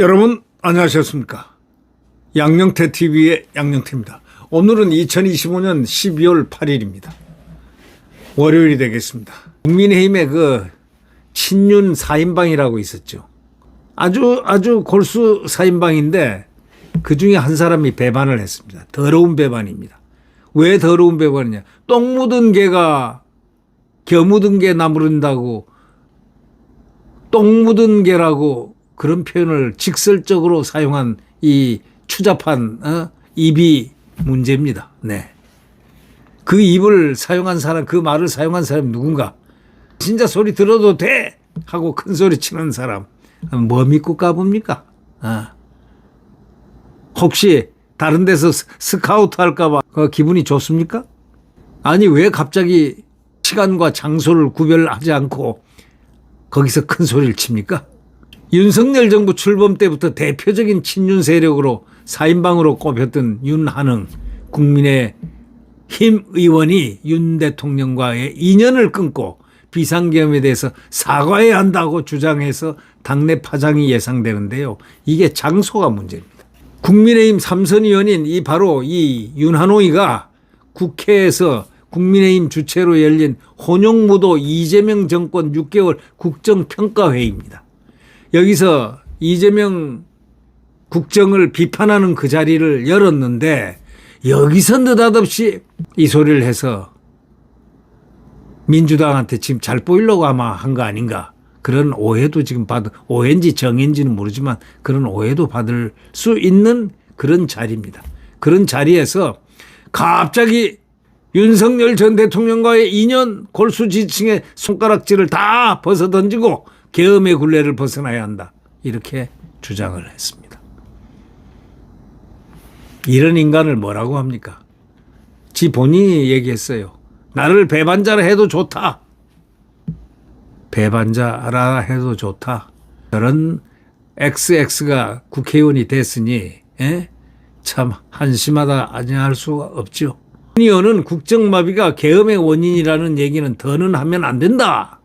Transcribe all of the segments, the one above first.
여러분 안녕하셨습니까? 양영태 TV의 양영태입니다. 오늘은 2025년 12월 8일입니다. 월요일이 되겠습니다. 국민의힘의 그 친윤 4인방이라고 있었죠. 아주 아주 골수 4인방인데 그 중에 한 사람이 배반을 했습니다. 더러운 배반입니다. 왜 더러운 배반이냐? 똥 묻은 개가 겨 묻은 개 나무른다고 똥 묻은 개라고 그런 표현을 직설적으로 사용한 이 추잡한 어? 입이 문제입니다. 네. 그 입을 사용한 사람, 그 말을 사용한 사람이 누군가? 진짜 소리 들어도 돼! 하고 큰 소리 치는 사람. 뭐 믿고 까봅니까? 아. 혹시 다른 데서 스- 스카우트 할까봐 그 기분이 좋습니까? 아니, 왜 갑자기 시간과 장소를 구별하지 않고 거기서 큰 소리를 칩니까? 윤석열 정부 출범 때부터 대표적인 친윤 세력으로 4인방으로 꼽혔던 윤한흥 국민의 힘 의원이 윤 대통령과의 인연을 끊고 비상계엄에 대해서 사과해야 한다고 주장해서 당내 파장이 예상되는데요. 이게 장소가 문제입니다. 국민의힘 삼선 의원인 이 바로 이 윤한홍이가 국회에서 국민의힘 주최로 열린 혼용무도 이재명 정권 6개월 국정평가회의입니다. 여기서 이재명 국정을 비판하는 그 자리를 열었는데 여기서 느닷없이 이 소리를 해서 민주당한테 지금 잘 보이려고 아마 한 거 아닌가 그런 오해도 지금 받을 오해인지 정인지는 모르지만 그런 오해도 받을 수 있는 그런 자리입니다. 그런 자리에서 갑자기 윤석열 전 대통령과의 인연 골수 지층의 손가락질을 다 벗어 던지고 계엄의 굴레를 벗어나야 한다. 이렇게 주장을 했습니다. 이런 인간을 뭐라고 합니까? 지 본인이 얘기했어요. 나를 배반자라 해도 좋다. 배반자라 해도 좋다. 저런 XX가 국회의원이 됐으니 예? 참 한심하다 아니할 수가 없죠. 윤 의원은 국정마비가 계엄의 원인이라는 얘기는 더는 하면 안 된다.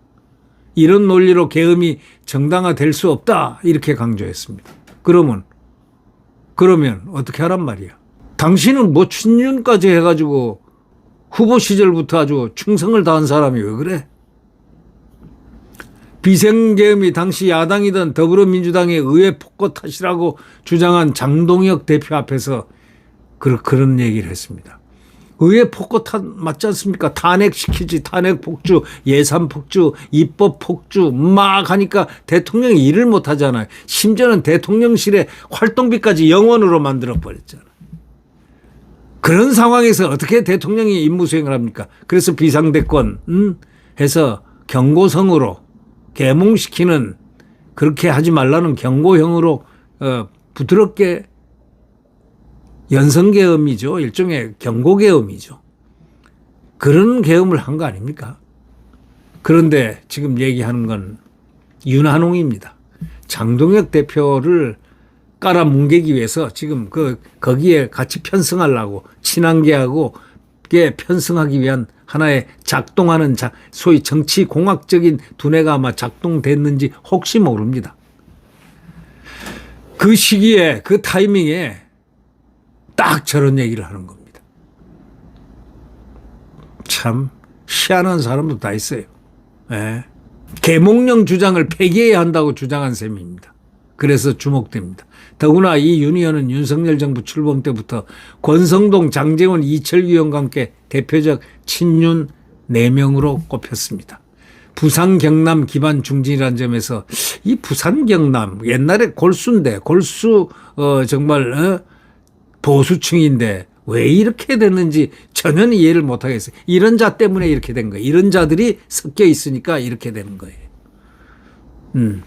이런 논리로 계엄이 정당화될 수 없다. 이렇게 강조했습니다. 그러면 그러면 어떻게 하란 말이야? 당신은 뭐 춘년까지 해가지고 후보 시절부터 아주 충성을 다한 사람이 왜 그래? 비생계엄이 당시 야당이던 더불어민주당의 의회 폭거 탓이라고 주장한 장동혁 대표 앞에서 그- 그런 얘기를 했습니다. 의회 폭거 탓 맞지 않습니까? 탄핵시키지, 탄핵 폭주, 예산 폭주, 입법 폭주, 막 하니까 대통령이 일을 못 하잖아요. 심지어는 대통령실의 활동비까지 영원으로 만들어 버렸잖아요. 그런 상황에서 어떻게 대통령이 임무 수행을 합니까? 그래서 비상대권, 음, 해서 경고성으로 계몽시키는 그렇게 하지 말라는 경고형으로 어, 부드럽게 연성계엄이죠. 일종의 경고계엄이죠. 그런 계엄을 한 거 아닙니까? 그런데 지금 얘기하는 건 윤한홍입니다. 장동혁 대표를 깔아 뭉개기 위해서 지금 그 거기에 같이 편승하려고 친한계하고 게 편승하기 위한 하나의 작동하는 자, 소위 정치 공학적인 두뇌가 아마 작동됐는지 혹시 모릅니다. 그 시기에 그 타이밍에 딱 저런 얘기를 하는 겁니다. 참 희한한 사람도 다 있어요. 예. 계몽령 주장을 폐기해야 한다고 주장한 셈입니다. 그래서 주목됩니다. 더구나 이윤 의원은 윤석열 정부 출범 때부터 권성동, 장재원, 이철규 의원과 함께 대표적 친윤 4명으로 꼽혔습니다. 부산 경남 기반 중진이라는 점에서 이 부산 경남 옛날에 골수인데 골수 어 정말 어? 보수층인데 왜 이렇게 됐는지 전혀 이해를 못 하겠어요. 이런 자 때문에 이렇게 된 거예요. 이런 자들이 섞여 있으니까 이렇게 되는 거예요. 음.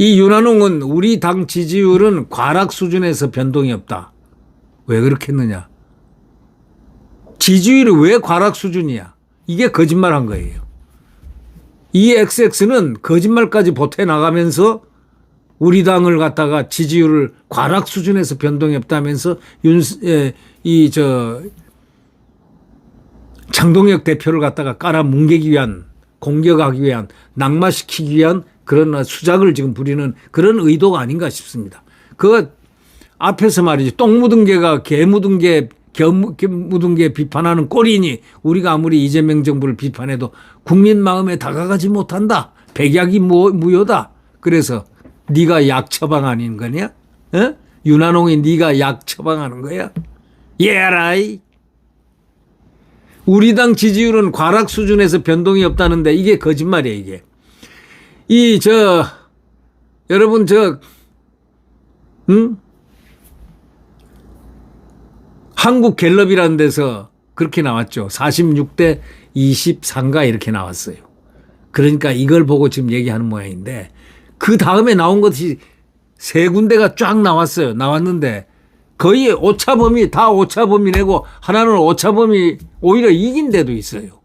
이 윤한홍은 우리 당 지지율은 과락 수준에서 변동이 없다. 왜 그렇겠느냐? 지지율이 왜 과락 수준이야? 이게 거짓말 한 거예요. 이 XX는 거짓말까지 보태 나가면서 우리 당을 갖다가 지지율을 과락 수준에서 변동이 없다면서 윤, 예, 이, 저, 장동혁 대표를 갖다가 깔아 뭉개기 위한, 공격하기 위한, 낙마시키기 위한 그런 수작을 지금 부리는 그런 의도가 아닌가 싶습니다. 그 앞에서 말이지, 똥 묻은 개가 개 묻은 개, 개 묻은 개 비판하는 꼴이니 우리가 아무리 이재명 정부를 비판해도 국민 마음에 다가가지 못한다. 백약이 무, 무효다. 그래서 네가 약 처방 아닌 거냐? 어? 윤한홍이 네가 약 처방하는 거야? 예라이. 우리 당 지지율은 과락 수준에서 변동이 없다는데 이게 거짓말이야 이게. 이 저 여러분 저 응? 한국 갤럽이라는 데서 그렇게 나왔죠. 46대 23가 이렇게 나왔어요. 그러니까 이걸 보고 지금 얘기하는 모양인데 그 다음에 나온 것이 세 군데가 쫙 나왔어요. 나왔는데 거의 오차범위 다 오차범위 내고 하나는 오차범위 오히려 이긴 데도 있어요.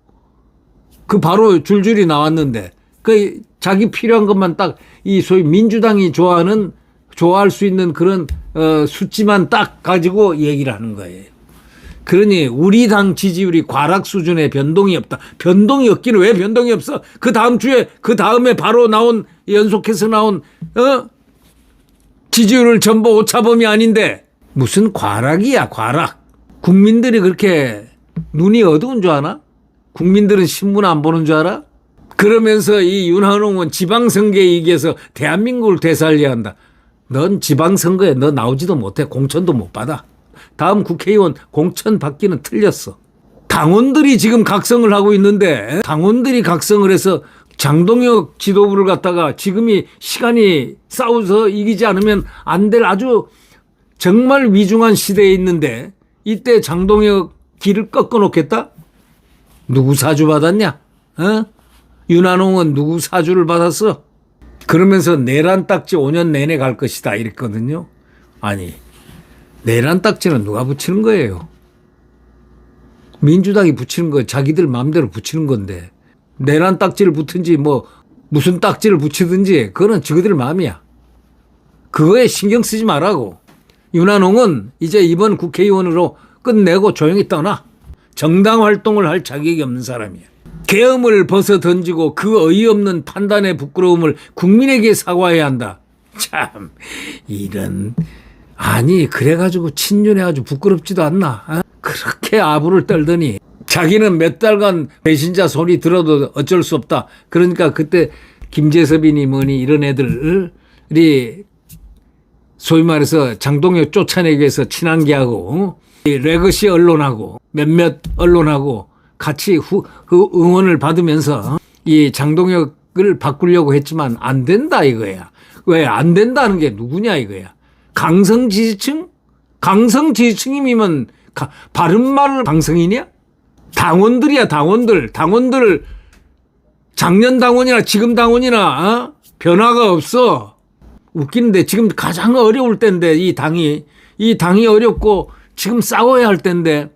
그 바로 줄줄이 나왔는데 그 자기 필요한 것만 딱 이 소위 민주당이 좋아하는 좋아할 수 있는 그런 어 수치만 딱 가지고 얘기를 하는 거예요. 그러니 우리 당 지지율이 과락 수준의 변동이 없다. 변동이 없기는 왜 변동이 없어? 그 다음 주에 그 다음에 바로 나온 연속해서 나온 어 지지율을 전부 오차범위 아닌데 무슨 과락이야 과락. 국민들이 그렇게 눈이 어두운 줄 아나? 국민들은 신문 안 보는 줄 알아? 그러면서 이 윤한홍은 지방선거에 이겨서 대한민국을 되살려야 한다. 넌 지방선거에 너 나오지도 못해. 공천도 못 받아. 다음 국회의원 공천 받기는 틀렸어. 당원들이 지금 각성을 하고 있는데 당원들이 각성을 해서 장동혁 지도부를 갖다가 지금이 시간이 싸워서 이기지 않으면 안 될 아주 정말 위중한 시대에 있는데 이때 장동혁 길을 꺾어 놓겠다? 누구 사주 받았냐? 어? 윤한홍은 누구 사주를 받았어? 그러면서 내란 딱지 5년 내내 갈 것이다 이랬거든요. 아니 내란 딱지는 누가 붙이는 거예요? 민주당이 붙이는 거 자기들 마음대로 붙이는 건데 내란 딱지를 붙든지 뭐 무슨 딱지를 붙이든지 그거는 저희들 마음이야. 그거에 신경 쓰지 말라고. 윤한홍은 이제 이번 국회의원으로 끝내고 조용히 떠나. 정당 활동을 할 자격이 없는 사람이야. 계엄을 벗어 던지고 그 어이없는 판단의 부끄러움을 국민에게 사과해야 한다. 참 이런 아니 그래가지고 친윤해 아주 부끄럽지도 않나. 어? 그렇게 아부를 떨더니 자기는 몇 달간 배신자 소리 들어도 어쩔 수 없다. 그러니까 그때 김재섭이니 뭐니 이런 애들이 소위 말해서 장동혁 쫓아내기 위해서 친한계하고 어? 이 레거시 언론하고 몇몇 언론하고 같이 후, 그 응원을 받으면서 이 장동혁을 바꾸려고 했지만 안 된다 이거야. 왜 안 된다는 게 누구냐 이거야. 강성 지지층? 강성 지지층이면 가- 바른 말 강성이냐? 당원들이야 당원들. 당원들 작년 당원이나 지금 당원이나 어? 변화가 없어. 웃기는데 지금 가장 어려울 때인데 이 당이 이 당이 어렵고 지금 싸워야 할 때인데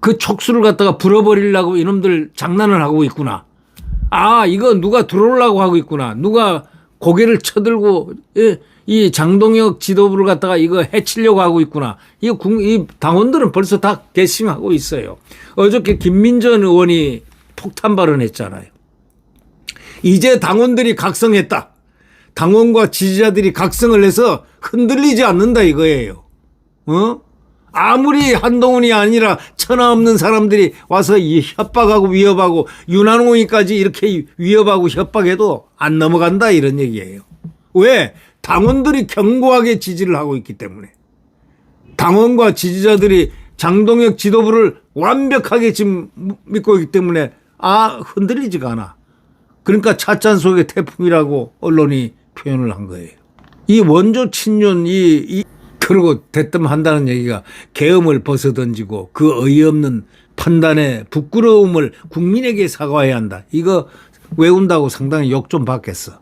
그 촉수를 갖다가 불어버리려고 이놈들 장난을 하고 있구나. 아 이거 누가 들어오려고 하고 있구나. 누가 고개를 쳐들고 예, 이 장동혁 지도부를 갖다가 이거 해치려고 하고 있구나. 이, 국, 이 당원들은 벌써 다 개심하고 있어요. 어저께 김민전 의원이 폭탄 발언했잖아요. 이제 당원들이 각성했다. 당원과 지지자들이 각성을 해서 흔들리지 않는다 이거예요. 어? 아무리 한동훈이 아니라 천하 없는 사람들이 와서 이 협박하고 위협하고 윤한홍이까지 이렇게 위협하고 협박해도 안 넘어간다 이런 얘기예요. 왜? 당원들이 견고하게 지지를 하고 있기 때문에. 당원과 지지자들이 장동혁 지도부를 완벽하게 지금 믿고 있기 때문에 아 흔들리지가 않아. 그러니까 찻잔 속의 태풍이라고 언론이 표현을 한 거예요. 이 원조 친윤 이, 이 그러고 대뜸 한다는 얘기가 계엄을 벗어던지고 그 어이없는 판단에 부끄러움을 국민에게 사과해야 한다. 이거 외운다고 상당히 욕 좀 받겠어.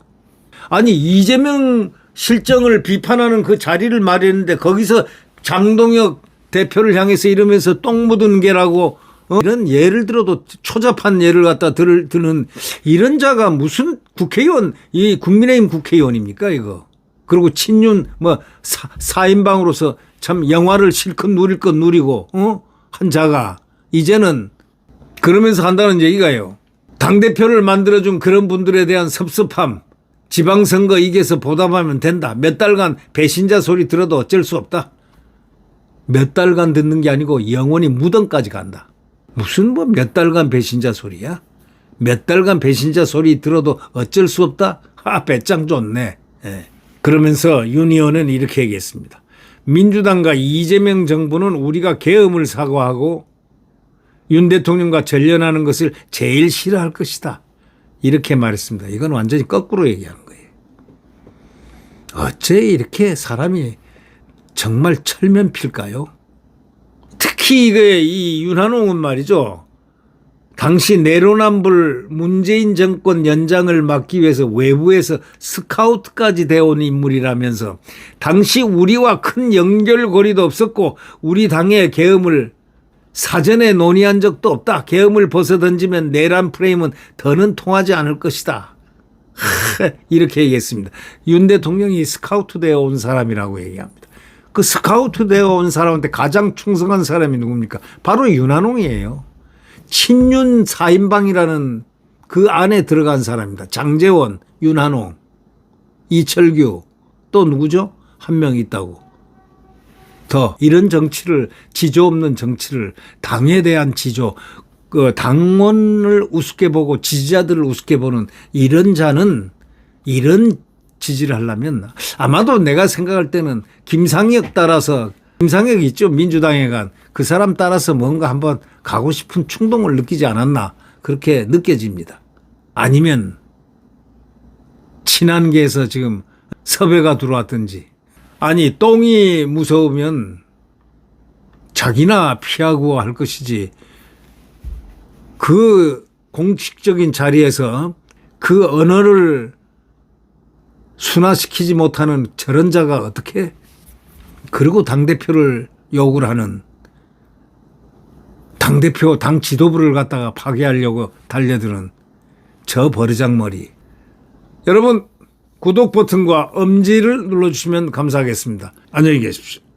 아니 이재명 실정을 비판하는 그 자리를 마련했는데 거기서 장동혁 대표를 향해서 이러면서 똥 묻은 개라고 어? 이런 예를 들어도 초잡한 예를 갖다 들, 드는 이런 자가 무슨 국회의원 이 국민의힘 국회의원입니까 이거 그리고 친윤 뭐 사, 사인방으로서 참 영화를 실컷 누릴 것 누리고 어? 한 자가 이제는 그러면서 한다는 얘기가요. 당대표를 만들어준 그런 분들에 대한 섭섭함, 지방선거 이겨서 보답하면 된다. 몇 달간 배신자 소리 들어도 어쩔 수 없다. 몇 달간 듣는 게 아니고 영원히 무덤까지 간다. 무슨 뭐 몇 달간 배신자 소리야? 몇 달간 배신자 소리 들어도 어쩔 수 없다? 하, 배짱 좋네. 예. 그러면서 윤 의원은 이렇게 얘기했습니다. 민주당과 이재명 정부는 우리가 계엄을 사과하고 윤 대통령과 전련하는 것을 제일 싫어할 것이다. 이렇게 말했습니다. 이건 완전히 거꾸로 얘기하는 거예요. 어째 이렇게 사람이 정말 철면필까요? 특히 이게 이 윤한홍은 말이죠. 당시 내로남불 문재인 정권 연장을 막기 위해서 외부에서 스카우트까지 되어온 인물이라면서 당시 우리와 큰 연결고리도 없었고 우리 당의 계엄을 사전에 논의한 적도 없다. 계엄을 벗어던지면 내란 프레임은 더는 통하지 않을 것이다. 이렇게 얘기했습니다. 윤 대통령이 스카우트 되어 온 사람이라고 얘기합니다. 그 스카우트 되어 온 사람한테 가장 충성한 사람이 누굽니까? 바로 윤한홍이에요. 친윤 4인방이라는 그 안에 들어간 사람입니다. 장재원, 윤한홍, 이철규, 또 누구죠? 한 명 있다고. 더 이런 정치를 지조 없는 정치를 당에 대한 지조 그 당원을 우습게 보고 지지자들을 우습게 보는 이런 자는 이런 지지를 하려면 아마도 내가 생각할 때는 김상혁 따라서 김상혁 있죠. 민주당에 간. 그 사람 따라서 뭔가 한번 가고 싶은 충동을 느끼지 않았나. 그렇게 느껴집니다. 아니면 친한계에서 지금 섭외가 들어왔든지. 아니 똥이 무서우면 자기나 피하고 할 것이지. 그 공식적인 자리에서 그 언어를 순화시키지 못하는 저런 자가 어떻게 그리고 당대표를 욕을 하는 당대표 당 지도부를 갖다가 파괴하려고 달려드는 저 버르장머리 여러분 구독 버튼과 엄지를 눌러주시면 감사하겠습니다. 안녕히 계십시오.